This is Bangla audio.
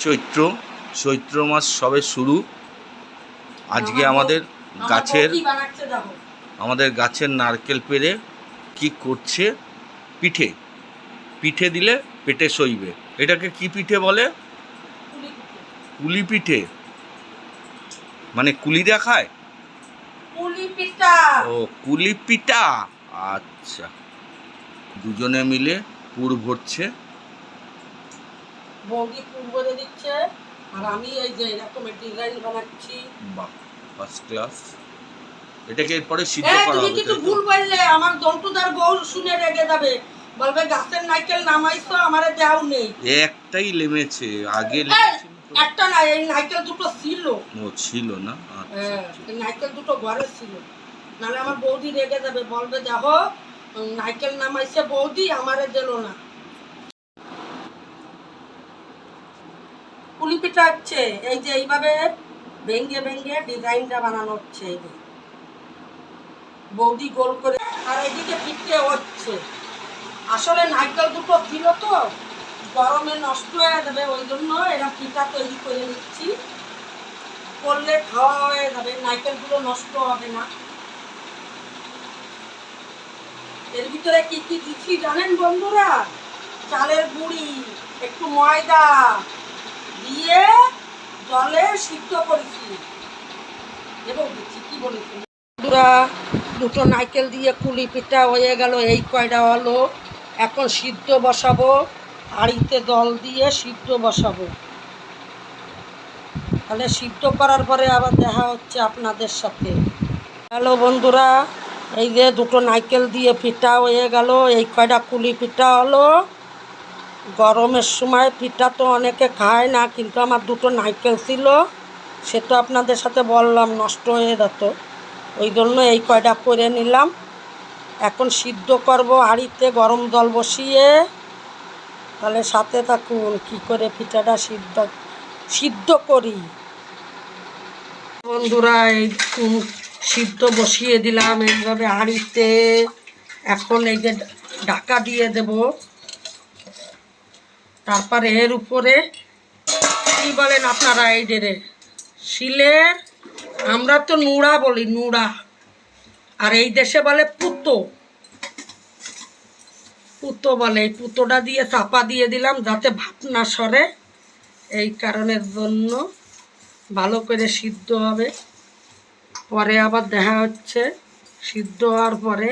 চৈত্র চৈত্র মাস সবে শুরু। আজকে আমাদের গাছের আমাদের গাছের নারকেল পেড়ে কি করছে? পিঠে। পিঠে দিলে পেটে সইবে। এটাকে কি পিঠে বলে? কুলি কুলি পিঠে। মানে কুলি দেখায়? ও কুলি পিঠা। আচ্ছা। দুজনে মিলে পুর ভরছে। বৌদি দিচ্ছে আর আমি এই যে এরকম ডিজাইন বানাচ্ছি। বাহ ফার্স্ট ক্লাস এটাকে এরপরে সিদ্ধ এই করা তুমি কিন্তু ভুল বললে আমার দন্তুদার বউ শুনে রেগে যাবে। বলবে গাছের নাইকেল নামাইছো আমারে দেও নেই। একটাই লেমেছে আগে তো? একটা না এই নাইকেল দুটো ছিল। ও ছিল না? আচ্ছা হ্যাঁ, আচ্ছা। নাইকেল দুটো ঘরে ছিল। নাহলে আমার বৌদি রেগে যাবে বলবে দেখো নাইকেল নামাইছে বৌদি আমারে দিল না। পুলি পিঠা হচ্ছে এই যে এইভাবে ভেঙ্গে ভেঙ্গে ডিজাইনটা বানানো হচ্ছে। বৌদি গোল করে, আর এইদিকে পিঠে হচ্ছে। আসলে নারকেল দুটো ছিল তো, গরমে নষ্ট হয়ে যাবে, ওই জন্য এরকম পিঠা তৈরি করে নিচ্ছি। করলে খাওয়া হয়ে যাবে, নারকেলগুলো নষ্ট হবে না। এর ভিতরে কি কি দিচ্ছি জানেন বন্ধুরা? চালের গুঁড়ি, একটু ময়দা দিয়ে জলে সিদ্ধ করেছি। এবং কি বলেছি। দুটো নাইকেল দিয়ে কুলি পিঠা হয়ে গেল, এই কয়টা হলো? এখন সিদ্ধ বসাবো, হাঁড়িতে জল দিয়ে সিদ্ধ বসাবো। তাহলে সিদ্ধ করার পরে আবার দেখা হচ্ছে আপনাদের সাথে। হ্যালো বন্ধুরা, এই যে দুটো নাইকেল দিয়ে পিঠা হয়ে গেল, এই কয়টা কুলি পিঠা হলো? গরমের সময় পিঠা তো অনেকে খায় না, কিন্তু আমার দুটো নাইকেল ছিল সে তো আপনাদের সাথে বললাম, নষ্ট হয়ে যেত। ওই জন্য এই কয়টা করে নিলাম। এখন সিদ্ধ করব হাঁড়িতে গরম জল বসিয়ে। তাহলে সাথে থাকুন, কি করে পিঠাটা সিদ্ধ সিদ্ধ করি। বন্ধুরা, এই সিদ্ধ বসিয়ে দিলাম এইভাবে হাঁড়িতে। এখন এই যে ঢাকা দিয়ে দেব। তারপরে এর উপরে কি বলেন আপনারা এই যে রে? শিলের, আমরা তো নুড়া বলি, নুড়া। আর এই দেশে বলে পুতো। পুতো বলে, এই পুতোটা দিয়ে চাপা দিয়ে দিলাম যাতে ভাপ না সরে। এই কারণের জন্য ভালো করে সিদ্ধ হবে। পরে আবার দেখা হচ্ছে, সিদ্ধ হওয়ার পরে